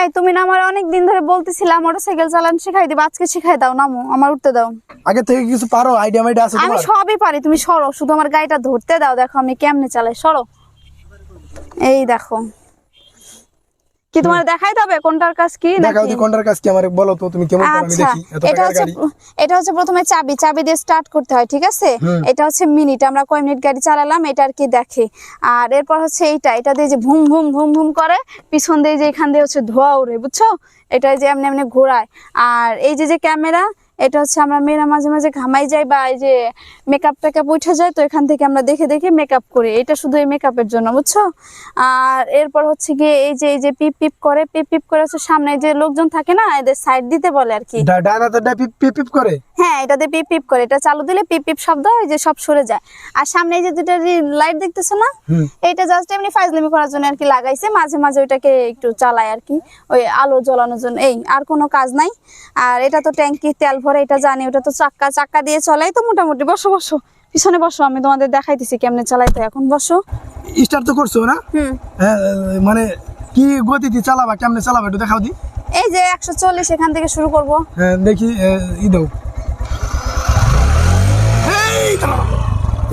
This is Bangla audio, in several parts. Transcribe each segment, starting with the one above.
এই তুমি না আমার অনেক দিন ধরে বলতেছিলা মোটরসাইকেল চালানো শিখাই দিবা আজকে শিখাই দাও নামো আমার উঠতে দাও। আগে থেকে কিছু পারো আইডিয়া মাইডিয়া আছে তোমার? আমি সবই পারি তুমি সরো শুধু আমার গাড়িটা ধরতে দাও দেখো আমি কেমনে চালাই সরো। এই দেখো। কি তোমার দেখাই দেবে কোনটার কাজ কি দেখাও কোনটার কাজ কি আমারে বলো তো তুমি কেমন আমি আচ্ছা দেখি এটা হচ্ছে এটা হচ্ছে প্রথমে চাবি চাবি দিয়ে স্টার্ট করতে হয় ঠিক আছে? এটা হচ্ছে মিনিট আমরা কয় মিনিট গাড়ি চালালাম এটা আর কি দেখে। আর এরপর হচ্ছে এইটা এটা দিয়ে যে ভুম ভুম ভুম ভুম করে পিছন দিয়ে যে এখান দিয়ে হচ্ছে ধোয়া উড়ে বুঝছ? এটা যে এমনি এমনি ঘোরায়। আর এই যে যে ক্যামেরা এটা হচ্ছে আমরা মেয়েরা মাঝে মাঝে ঘামাই যাই বা এই যে মেকআপ টেকআপ উঠে যায় তো এখান থেকে আমরা দেখে দেখে মেকআপ করি। এটা শুধু এই মেকআপের জন্য বুঝছ? আর এরপর হচ্ছে গিয়ে এই যে এই যে পিপ পিপ করে পিপ পিপ করে হচ্ছে সামনে যে লোকজন থাকে না এদের সাইড দিতে বলে আর কি। পিপ পিপ করে? হ্যাঁ এটাতে পিপ পিপ করে। এটা চালু দিলে পিপ পিপ শব্দ হয় যে সব সরে যায়। আর সামনে এই যে দুটো লাইট দেখতেছো না? এটা জাস্ট এমনি ফাইজলামি করার জন্য আর কি লাগাইছে। মাঝে মাঝে ওইটাকে একটু চালায় আর কি। ওই আলো জ্বলানোর জন্য। এই আর কোনো কাজ নাই। আর এটা তো ট্যাঙ্কি তেল ভরে এটা জানি ওটা তো চাক্কা চাক্কা দিয়ে চলাই তো মোটামুটি। বসো বসো। পিছনে বসো আমি তোমাদের দেখাইতেছি কেমনে চালাইতে। এখন বসো। স্টার্ট তো করছ না? হ্যাঁ, মানে কি গতিতে চালাবা কেমনে চালাবা একটু দেখাও দি। এই যে একশো চল্লিশ এখান থেকে শুরু করব। হ্যাঁ, দেখি ই দাও।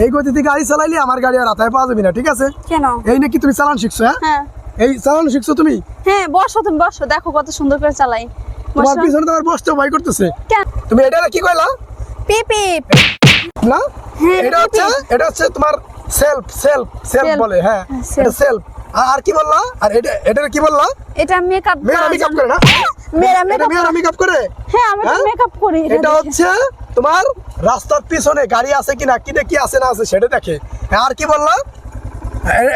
এই গতিতে গাড়ি চালাইলে আমার গাড়ি আর রাতায় পাওয়া যাবে না ঠিক আছে? কেন? এই নাকি তুমি চালান শিখছো হ্যাঁ? হ্যাঁ। এই চালান শিখছো তুমি? হ্যাঁ বসো তুমি বসো। দেখো কত সুন্দর করে চালাই। তোমার পিছনে তোমার বসতে ভয় করতেছে। কেন? তুমি এটা কি কইলা? পিপ না? এটা হচ্ছে এটা হচ্ছে তোমার সেলফ সেলফ সেলফ বলে হ্যাঁ। হ্যাঁ, এটা সেলফ আর কি বললা? আর এটা এটা কি বললা? এটা মেকআপ মেয়েরা মেকআপ করে না? মেয়েরা এটা মেকআপ মেয়েরা মেকআপ করে? হ্যাঁ আমি তো হ্যাঁ? মেকআপ করি এটা হচ্ছে তোমার রাস্তার পিছনে গাড়ি আছে কিনা কি কি আছে না আছে সেটা দেখে। হ্যাঁ, আর কি বললা?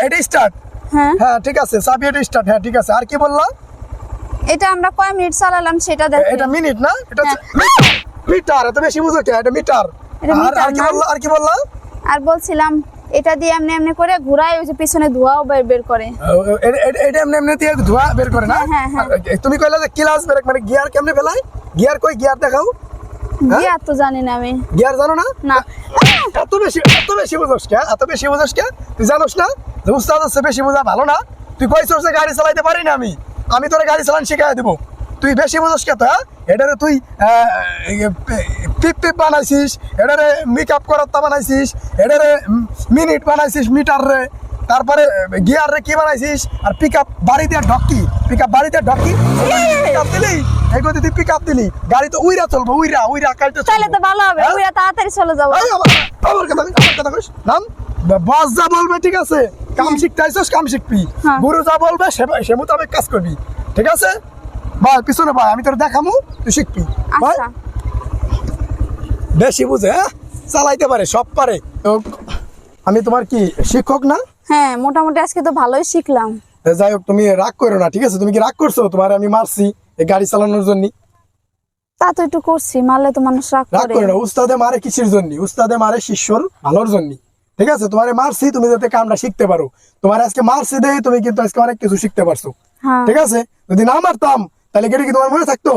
এটা স্টার্ট হ্যাঁ। হ্যাঁ ঠিক আছে চাবি এটা স্টার্ট হ্যাঁ ঠিক আছে। আর কি বললা? এটা আমরা কয় মিনিট চালালাম সেটা দেখে এটা মিনিট না? এটা মিটার এত বেশি বুঝো কে? এটা মিটার। আর কি? বললা আর কি বললা? আর বলছিলাম এটা দিয়ে এমনি এমনি করে ঘুরাই ওই যে পিছনে ধোঁয়াও বের বের করে। এটা এমনি এমনি দিয়ে ধোয়া বের করে না? হ্যাঁ, হ্যাঁ। আর তুমি কইলা যে ক্লাস ব্রেক মানে গিয়ার কেমনে ফেলাই গিয়ার কই গিয়ার দেখাও? হ্যাঁ? গিয়ার তো জানি না আমি। গিয়ার জানো না? না। এত বেশি এত বেশি বুঝোস কে? এত বেশি বুঝোস কে? তুই জানোস না? যে উস্তাদ হচ্ছে বেশি বোঝা ভালো না। তুই কইছস যে গাড়ি চালাইতে পারি না আমি। আমি তোরে গাড়ি চালান শিখাই দেবো। তুই বেশি বুঝোস কে তো? হ্যাঁ এটারে তুই পিপ পিপ বানাইছিস এটারে মেকআপ আপ তা বানাইছিস এটারে মিনিট বানাইছিস মিটার রে তারপরে গিয়ার রে কি বানাইছিস আর পিক আপ বাড়িতে ঢকি পিক আপ বাড়িতে ঢকি দিলি? এই গতি তুই পিক আপ দিলি গাড়ি তো উইরা চলবো উইরা উইরা কালতে তাহলে তো ভালো হবে হ্যাঁ? ওইরা তাড়াতাড়ি চলে যাব। আমার কথা আমার কথা কইস নাম? বস যা বলবে ঠিক আছে? কাম শিখতে আইসস কাম শিখবি। হ্যাঁ। গুরু যা বলবে সে মোতাবেক কাজ করবি ঠিক আছে? ভাই পিছনে ভাই আমি তোর দেখামু তুই শিখবি। ভাই আচ্ছা বেশি বুঝে হ্যাঁ? চালাইতে পারে সব পারে। আমি তোমার কি শিক্ষক না? হ্যাঁ মোটামুটি আজকে তো ভালোই শিখলাম। যাই হোক তুমি রাগ করো না ঠিক আছে? তুমি কি রাগ করছ? তোমার আমি মারছি এই গাড়ি চালানোর জন্য তা তো একটু করছি মারলে তো মানুষ রাগ রাগ করে। করে না উস্তাদে মারে কিসের জন্য উস্তাদে মারে শিষ্যর ভালোর জন্য ঠিক আছে? তোমারে মারছি তুমি যাতে কামটা শিখতে পারো। তোমার আজকে মারছি দেই তুমি কিন্তু আজকে অনেক কিছু শিখতে পারছ। হ্যাঁ। ঠিক আছে? যদি না মারতাম তাহলে কেটে কি তোমার মনে থাকতো?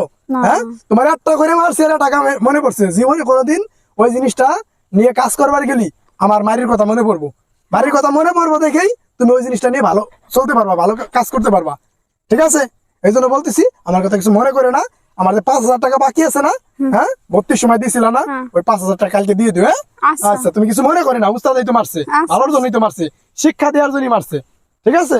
হ্যাঁ? তোমার একটা করে মারছি এটা টাকা মনে পড়ছে। জীবনে কোনোদিন ওই জিনিসটা নিয়ে কাজ করবার গেলি আমার মারির কথা মনে পড়ব। বাড়ির কথা মনে পড়ব দেখেই তুমি ওই জিনিসটা নিয়ে ভালো চলতে পারবা ভালো কাজ করতে পারবা। ঠিক আছে? এই জন্য বলতেছি আমার কথা কিছু মনে করে না। আমার যে পাঁচ হাজার টাকা বাকি আছে না হ্যাঁ? ভর্তির সময় দিয়েছিল না হ্যাঁ। ওই পাঁচ হাজার টাকা কালকে দিয়ে দিও হ্যাঁ? আচ্ছা। আচ্ছা তুমি কিছু মনে করে না উস্তাদাই তো মারছে। আচ্ছা। ভালোর জন্যই তো মারছে। শিক্ষা দেওয়ার জন্যই মারছে। ঠিক আছে?